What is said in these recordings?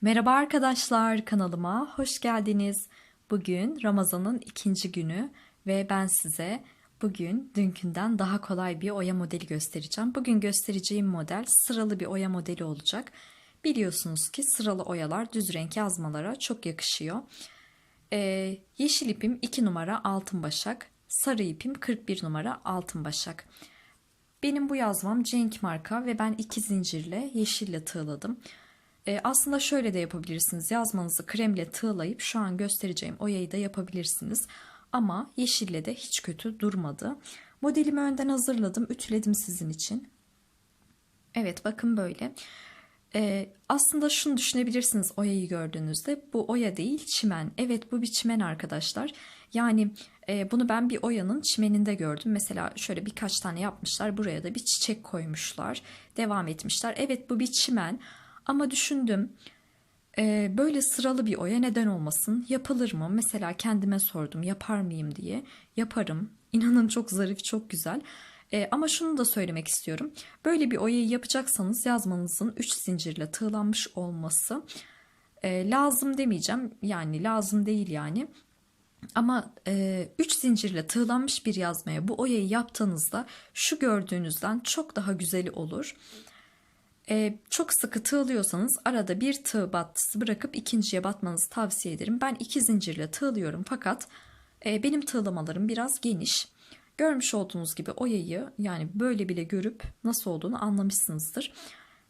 Merhaba arkadaşlar kanalıma hoş geldiniz. Bugün Ramazan'ın ikinci günü ve ben size bugün dünkünden daha kolay bir oya modeli göstereceğim. Bugün göstereceğim model sıralı bir oya modeli olacak. Biliyorsunuz ki sıralı oyalar düz renk yazmalara çok yakışıyor. Ee, yeşil ipim 2 numara altın başak, sarı ipim 41 numara altın başak. Benim bu yazmam Cenk marka ve ben iki zincirle yeşille tığladım. E, aslında şöyle de yapabilirsiniz. Yazmanızı kremle tığlayıp şu an göstereceğim oyayı da yapabilirsiniz. Ama yeşille de hiç kötü durmadı. Modelimi önden hazırladım. Ütüledim sizin için. Evet bakın böyle. E, aslında şunu düşünebilirsiniz oyayı gördüğünüzde. Bu oya değil çimen. Evet bu bir çimen arkadaşlar. Yani e, bunu ben bir oyanın çimeninde gördüm. Mesela şöyle birkaç tane yapmışlar. Buraya da bir çiçek koymuşlar. Devam etmişler. Evet bu bir çimen. Ama düşündüm e, böyle sıralı bir oya neden olmasın? Yapılır mı? Mesela kendime sordum yapar mıyım diye. Yaparım. İnanın çok zarif, çok güzel. E, ama şunu da söylemek istiyorum. Böyle bir oyayı yapacaksanız yazmanızın 3 zincirle tığlanmış olması e, lazım demeyeceğim. Yani lazım değil yani. Ama 3 e, üç zincirle tığlanmış bir yazmaya bu oyayı yaptığınızda şu gördüğünüzden çok daha güzeli olur. Ee, çok sıkı tığlıyorsanız arada bir tığ battısı bırakıp ikinciye batmanızı tavsiye ederim. Ben iki zincirle tığlıyorum fakat e, benim tığlamalarım biraz geniş. Görmüş olduğunuz gibi oyayı yani böyle bile görüp nasıl olduğunu anlamışsınızdır.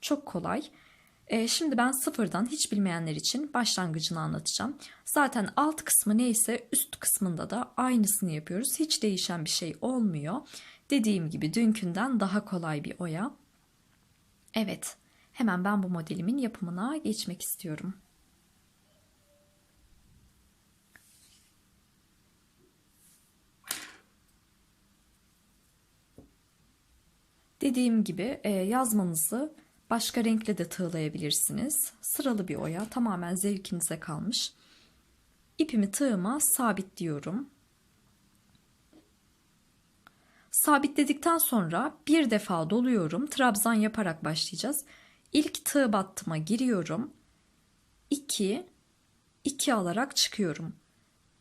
Çok kolay. E, şimdi ben sıfırdan hiç bilmeyenler için başlangıcını anlatacağım. Zaten alt kısmı neyse üst kısmında da aynısını yapıyoruz. Hiç değişen bir şey olmuyor. Dediğim gibi dünkünden daha kolay bir oya. Evet, hemen ben bu modelimin yapımına geçmek istiyorum. Dediğim gibi e, yazmanızı başka renkle de tığlayabilirsiniz. Sıralı bir oya tamamen zevkinize kalmış. İpimi tığıma sabitliyorum. Sabitledikten sonra bir defa doluyorum. Trabzan yaparak başlayacağız. İlk tığ battıma giriyorum. 2 2 alarak çıkıyorum.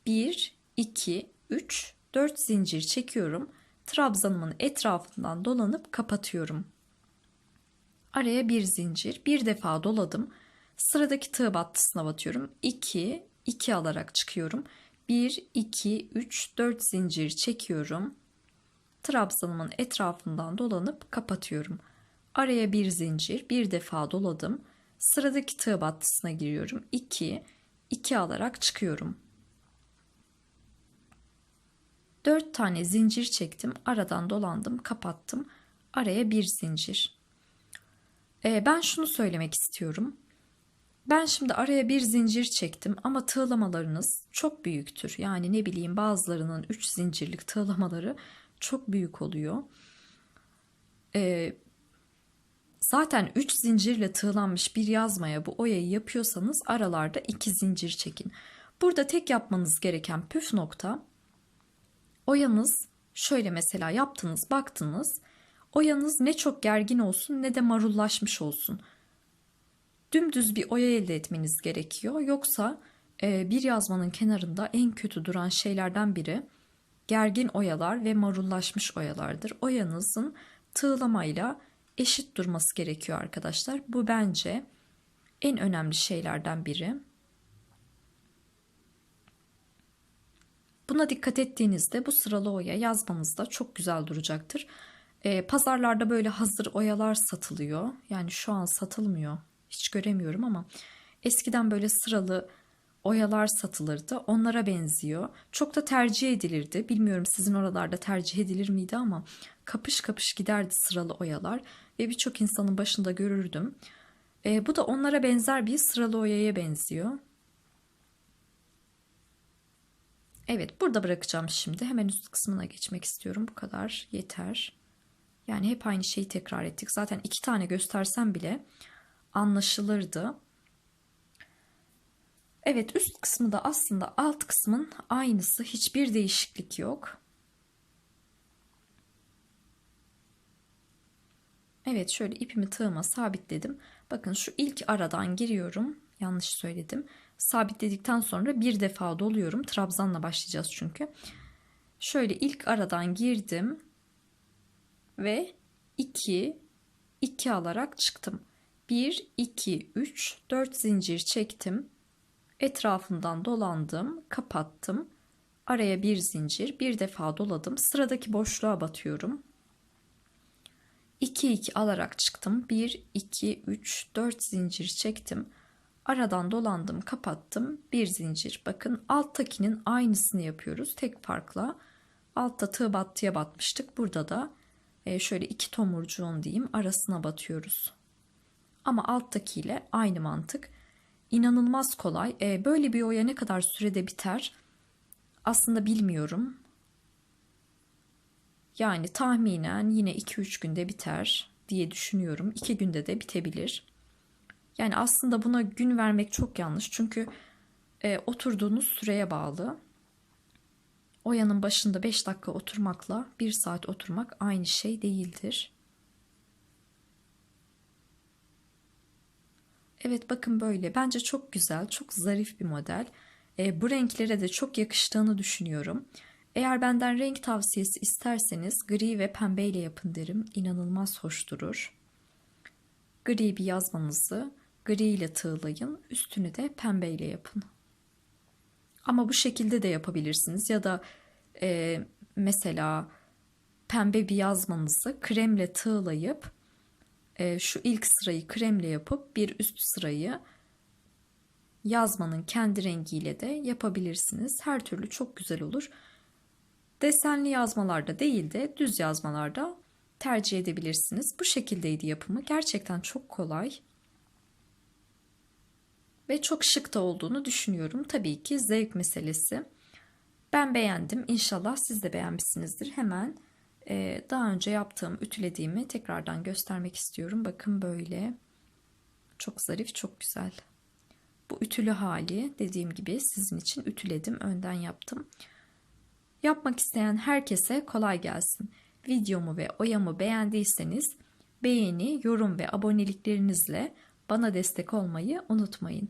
1 2 3 4 zincir çekiyorum. Trabzanımın etrafından dolanıp kapatıyorum. Araya bir zincir, bir defa doladım. Sıradaki tığ battısına batıyorum. 2 2 alarak çıkıyorum. 1 2 3 4 zincir çekiyorum trabzanımın etrafından dolanıp kapatıyorum. Araya bir zincir, bir defa doladım. Sıradaki tığ battısına giriyorum. 2 2 alarak çıkıyorum. 4 tane zincir çektim. Aradan dolandım, kapattım. Araya bir zincir. Ee, ben şunu söylemek istiyorum. Ben şimdi araya bir zincir çektim ama tığlamalarınız çok büyüktür. Yani ne bileyim bazılarının 3 zincirlik tığlamaları çok büyük oluyor. Ee, zaten 3 zincirle tığlanmış bir yazmaya bu oyayı yapıyorsanız aralarda 2 zincir çekin. Burada tek yapmanız gereken püf nokta oyanız şöyle mesela yaptınız baktınız oyanız ne çok gergin olsun ne de marullaşmış olsun. Dümdüz bir oya elde etmeniz gerekiyor. Yoksa e, bir yazmanın kenarında en kötü duran şeylerden biri gergin oyalar ve marullaşmış oyalardır. Oyanızın tığlamayla eşit durması gerekiyor arkadaşlar. Bu bence en önemli şeylerden biri. Buna dikkat ettiğinizde bu sıralı oya yazmanızda çok güzel duracaktır. Ee, pazarlarda böyle hazır oyalar satılıyor. Yani şu an satılmıyor. Hiç göremiyorum ama eskiden böyle sıralı oyalar satılırdı. Onlara benziyor. Çok da tercih edilirdi. Bilmiyorum sizin oralarda tercih edilir miydi ama kapış kapış giderdi sıralı oyalar ve birçok insanın başında görürdüm. E, bu da onlara benzer bir sıralı oyaya benziyor. Evet burada bırakacağım şimdi. Hemen üst kısmına geçmek istiyorum. Bu kadar yeter. Yani hep aynı şeyi tekrar ettik. Zaten iki tane göstersem bile anlaşılırdı. Evet üst kısmı da aslında alt kısmın aynısı. Hiçbir değişiklik yok. Evet şöyle ipimi tığıma sabitledim. Bakın şu ilk aradan giriyorum. Yanlış söyledim. Sabitledikten sonra bir defa doluyorum. Trabzanla başlayacağız çünkü. Şöyle ilk aradan girdim ve 2 2 alarak çıktım. 1 2 3 4 zincir çektim. Etrafından dolandım, kapattım. Araya bir zincir, bir defa doladım. Sıradaki boşluğa batıyorum. 2 2 alarak çıktım. 1 2 3 4 zincir çektim. Aradan dolandım, kapattım. Bir zincir. Bakın alttakinin aynısını yapıyoruz tek farkla. Altta tığ battıya batmıştık. Burada da e, şöyle iki tomurcuğun diyeyim arasına batıyoruz. Ama alttakiyle aynı mantık. İnanılmaz kolay. E, böyle bir oya ne kadar sürede biter? Aslında bilmiyorum. Yani tahminen yine 2-3 günde biter diye düşünüyorum. 2 günde de bitebilir. Yani aslında buna gün vermek çok yanlış. Çünkü e, oturduğunuz süreye bağlı. Oyanın başında 5 dakika oturmakla 1 saat oturmak aynı şey değildir. Evet bakın böyle. Bence çok güzel, çok zarif bir model. E, bu renklere de çok yakıştığını düşünüyorum. Eğer benden renk tavsiyesi isterseniz gri ve pembe ile yapın derim. İnanılmaz hoş durur. Gri bir yazmanızı gri ile tığlayın. Üstünü de pembe ile yapın. Ama bu şekilde de yapabilirsiniz ya da e, mesela pembe bir yazmanızı kremle tığlayıp şu ilk sırayı kremle yapıp bir üst sırayı yazmanın kendi rengiyle de yapabilirsiniz. Her türlü çok güzel olur. Desenli yazmalarda değil de düz yazmalarda tercih edebilirsiniz. Bu şekildeydi yapımı. Gerçekten çok kolay. Ve çok şık da olduğunu düşünüyorum. Tabii ki zevk meselesi. Ben beğendim. İnşallah siz de beğenmişsinizdir. Hemen e, daha önce yaptığım, ütülediğimi tekrardan göstermek istiyorum. Bakın böyle. Çok zarif, çok güzel. Bu ütülü hali dediğim gibi sizin için ütüledim. Önden yaptım. Yapmak isteyen herkese kolay gelsin. Videomu ve oyamı beğendiyseniz beğeni, yorum ve aboneliklerinizle bana destek olmayı unutmayın.